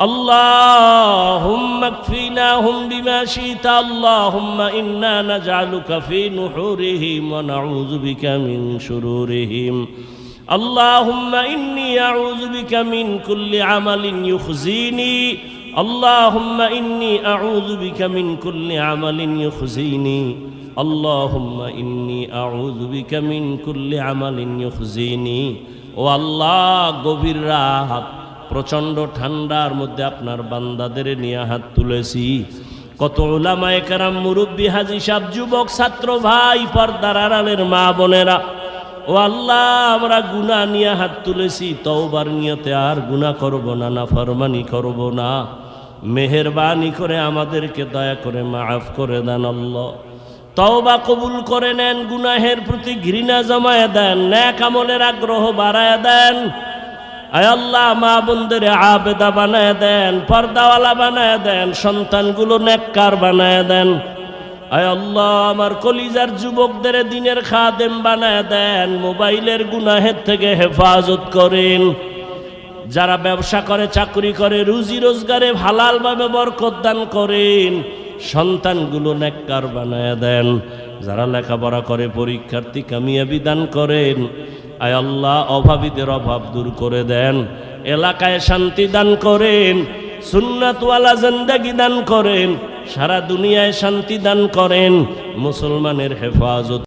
اللهم اكفيناهم بما شئت اللهم إنا نجعلك في نحورهم ونعوذ بك من شرورهم. اللهم إني أعوذ بك من كل عمل يخزيني. اللهم إني أعوذ بك من كل عمل يخزيني. اللهم إني أعوذ بك من كل عمل يخزيني. والله غفر راحت প্রচণ্ড ঠান্ডার মধ্যে আপনার বান্দাদের নিয়ে হাত তুলেছি। কত ওলামায়ে কারাম মুরব্বী হাজি সাহ যুবক, ছাত্র, ভাই, পর্দার আড়ালের মা বোনেরা, ও আল্লাহ, আমরা গুনাহ নিয়ে হাত তুলেছি, তওবার নিয়তে আর গুনাহ করব না না ফরমানি করব না। মেহেরবানি করে আমাদেরকে দয়া করে মাফ করে দেন আল্লাহ। তওবা কবুল করে নেন, গুনাহের প্রতি ঘৃণা জমায় দেন, ন্যাক আমলের আগ্রহ বাড়ায় দেন। আল্লাহ, মা বোনদের আবেদা বানায় দেন, পর্দাওয়ালা বানায় দেন, সন্তানগুলো নেককার বানায় দেন। আয় আল্লাহ, আমার কলিজার যুবকদের দিনের খাদেম বানায় দেন, মোবাইলের গুনাহের থেকে হেফাজত করেন। যারা ব্যবসা করে, চাকরি করে, রুজি রোজগারে হালালভাবে বরকত দান করেন, সন্তানগুলো নেককার বানায় দেন। যারা লেখাপড়া করে, পরীক্ষার্থী কামিয়াবি দান করেন আয় আল্লাহ, অভাবীদের অভাব দূর করে দেন। এলাকায় শান্তি দান করেন, সুন্নাতওয়ালা জিন্দাগি দান করেন, সারা দুনিয়ায় শান্তি দান করেন, মুসলমানের হেফাজত